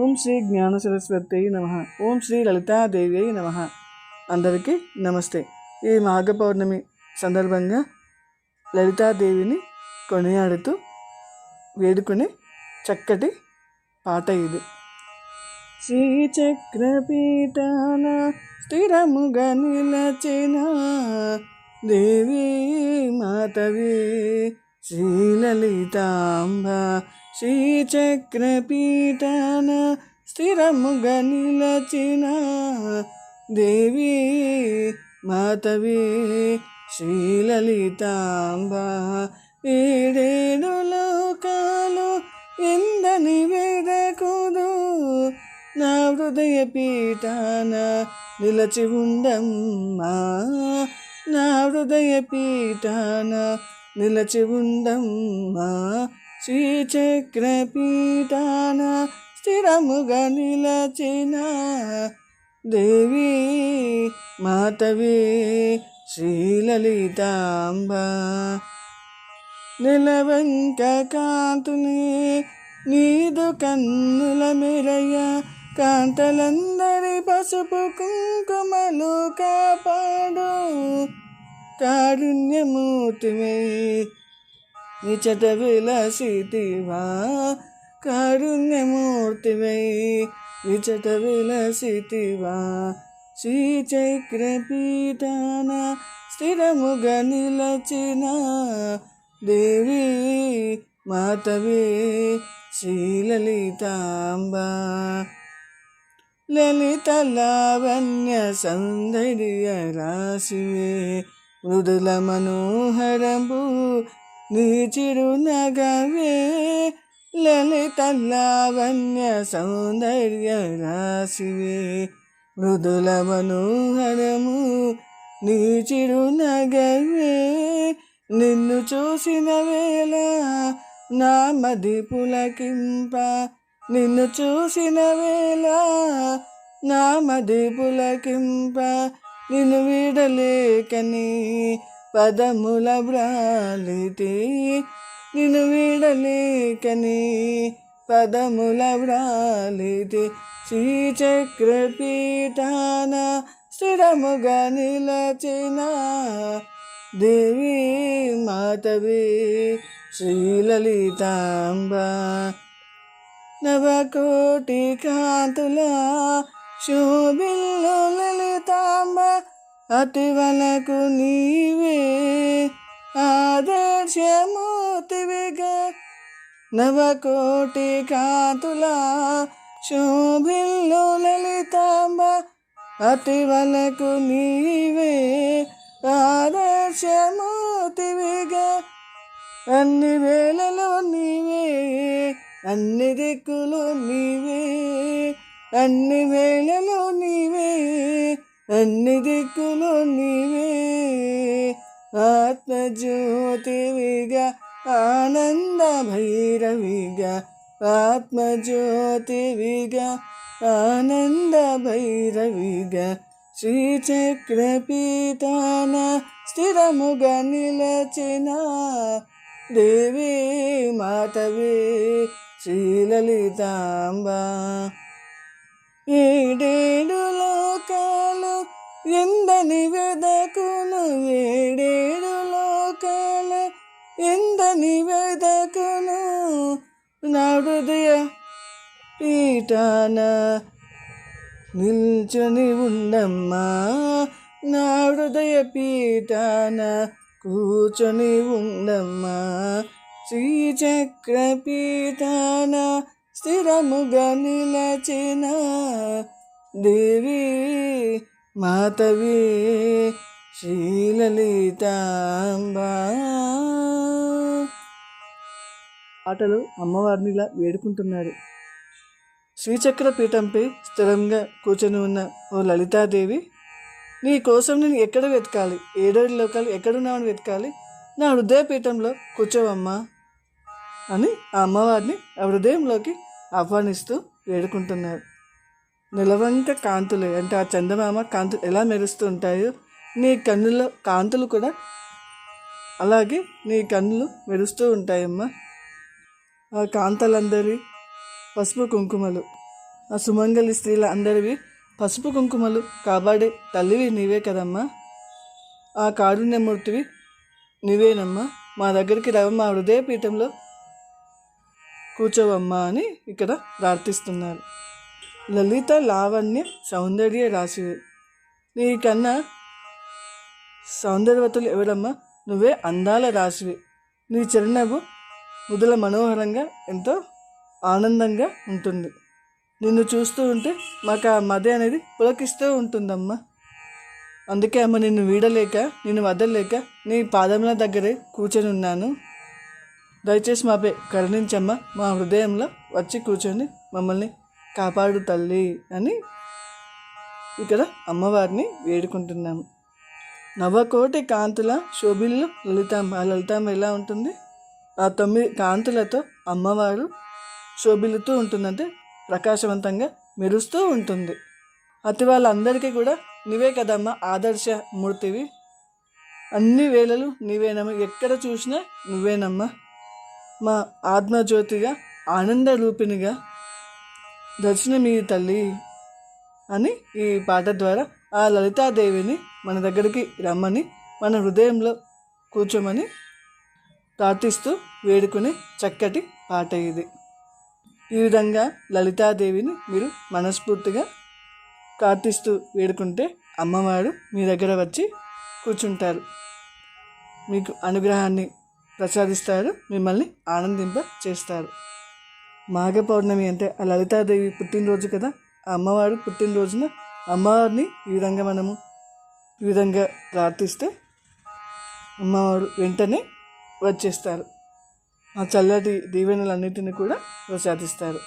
ఓం శ్రీ జ్ఞాన సరస్వతి నమ. ఓం శ్రీ లలితాదేవి నమ. అందరికీ నమస్తే. ఈ మాఘ పౌర్ణమి సందర్భంగా లలితాదేవిని కొనియాడుతూ వేడుకునే చక్కటి పాట ఇది. శ్రీచక్రపీఠాన స్థిరముగా నిలచిన దేవి మాతవి శ్రీలలితాంబ శ్రీచక్రపీఠాన స్థిరముగా నిలచిన దేవి మాతవి శ్రీలలితాంబ. ఏడేడు లోకాలు ఎందని వేదకుదు. నా హృదయ పీఠాన నిలచి ఉండమ్మా. నా హృదయ పీఠాన నిలచి ఉండమ్మా. శ్రీచక్ర పీఠాన స్థిరముగా నిలచిన దేవి మాతవి శ్రీలలితాంబ. నిలవంక కాంతుని నీదు కన్నుల మెరయ కాంతలందరి పసుపు కుంకుమలు కాపాడు. కారుణ్యమూర్తివై నిచట విలసితివా కారుణ్యమూర్తివై నిచట విలసితివా శ్రీచక్ర పీఠాన స్థిరముగా నిలచిన దేవి మాతవే శ్రీలలితాంబ. లలిత లావణ్య సౌందర్య రాశివే మృదుల మనోహరము నీ చిరునగవే లలిత లావణ్య సౌందర్య రాశివే మృదుల మనోహరము నీ చిరునగవే నిన్ను చూసిన వేళ నా మది పులకింప. నిన్ను చూసిన వేళ నా మది పులకింప. నిన్ను వీడలేకని పదముల బ్రాలితే నిన్ను వీడలేకని పదముల బ్రాలితే శ్రీచక్రపీఠాన స్థిరముగా నిలచిన దేవి మాతవి శ్రీలలితాంబ. నవకోటి కాంతుల శోభిల్లు లలితాంబ. అతివలకు నీవే ఆదర్శమూర్తివిగా నవకోటి కాంతుల శోభిల్లు లలితాంబ అతివలకు నీవే ఆదర్శమూర్తివిగా అన్ని వేళలో నీవే అన్ని దిక్కులు నీవే అన్ని వేళలో నీవే. అన్ని దిక్కులు నీవే. ఆత్మజ్యోతివిగా ఆనంద భైరవిగా ఆత్మజ్యోతివిగా ఆనంద భైరవిగా శ్రీచక్రపీతాన స్థిరముగా నిలచిన దేవీ మాతవే శ్రీలలితాంబ. ఏడేడు లోకాలు ఎందని వెదకును ఏడేడు లోకాలు ఎందని వెదకును నా హృదయ పీఠాన నిల్చొని ఉండమ్మా. నా హృదయ పీఠాన కూర్చొని ఉండమ్మా. శ్రీచక్ర పీఠాన స్థిరముగా నిలచిన దేవి మాతవి శ్రీలలితాంబ. ఆటలు అమ్మవారిని ఇలా వేడుకుంటున్నాడు. శ్రీచక్ర పీఠంపై స్థిరంగా కూర్చొని ఉన్న ఓ లలితాదేవి నీ కోసం నేను ఎక్కడ వెతకాలి? ఏడేడు లోకాలు ఎక్కడున్నామని వెతకాలి? నా హృదయపీఠంలో కూర్చోవమ్మా అని ఆ అమ్మవారిని ఆ హృదయంలోకి ఆహ్వానిస్తూ వేడుకుంటున్నారు నిలవంక కాంతులు అంటే ఆ చందమామ కాంతులు ఎలా మెరుస్తూ ఉంటాయో నీ కన్నులో కాంతులు కూడా అలాగే నీ కన్నులు మెరుస్తూ ఉంటాయమ్మా. ఆ కాంతలందరి పసుపు కుంకుమలు ఆ సుమంగలి స్త్రీల అందరివి పసుపు కుంకుమలు కాపాడే తల్లివి నీవే కదమ్మా. ఆ కారుణ్యమూర్తివి నీవేనమ్మా. మా దగ్గరికి రవ మా హృదయపీఠంలో కూర్చోవమ్మా అని ఇక్కడ ప్రార్థిస్తున్నారు. లలిత లావణ్య సౌందర్య రాశి. నీకన్నా సౌందర్యవతులు ఎవరమ్మా? నువ్వే అందాల రాశివి. నీ చిరునవ్వు ముదుల మనోహరంగా ఎంతో ఆనందంగా ఉంటుంది. నిన్ను చూస్తూ ఉంటే మాకు ఆ మద అనేది పులకిస్తూ ఉంటుందమ్మా. అందుకే అమ్మ నిన్ను వీడలేక నిన్ను వదలలేక నీ పాదముల దగ్గరే కూర్చొని ఉన్నాను దయచేసి మాపై కరుణించమ్మ. మా హృదయంలో వచ్చి కూర్చొని మమ్మల్ని కాపాడు తల్లి అని ఇక్కడ అమ్మవారిని వేడుకుంటున్నాము. నవకోటి కాంతుల శోభిల్లు లలితాంబ ఆ లలితాంబ ఎలా ఉంటుంది? ఆ తొమ్మిది కాంతులతో అమ్మవారు శోభిలుతూ ఉంటుందంటే ప్రకాశవంతంగా మెరుస్తూ ఉంటుంది. అతి వాళ్ళందరికీ కూడా నువ్వే కదమ్మా ఆదర్శ మూర్తివి. అన్ని వేళలు నువ్వేనమ్మా ఎక్కడ చూసినా నువ్వేనమ్మా. మా ఆత్మజ్యోతిగా ఆనంద రూపిణిగా దర్శనమీ తల్లి అని ఈ పాట ద్వారా ఆ లలితాదేవిని మన దగ్గరికి రమ్మని మన హృదయంలో కూర్చోమని ప్రార్థిస్తూ వేడుకునే చక్కటి పాట ఇది. ఈ విధంగా లలితాదేవిని మీరు మనస్ఫూర్తిగా ప్రార్థిస్తూ వేడుకుంటే అమ్మవారు మీ దగ్గర వచ్చి కూర్చుంటారు. మీకు అనుగ్రహాన్ని ప్రసాదిస్తారు మిమ్మల్ని ఆనందింప చేస్తారు మాఘ పౌర్ణమి అంటే ఆ లలితాదేవి పుట్టినరోజు కదా? ఆ అమ్మవారు పుట్టినరోజున అమ్మవారిని ఈ విధంగా మనము ఈ విధంగా ప్రార్థిస్తే అమ్మవారు వెంటనే వచ్చేస్తారు. ఆ చల్లటి దీవెనలన్నిటిని కూడా ప్రసాదిస్తారు.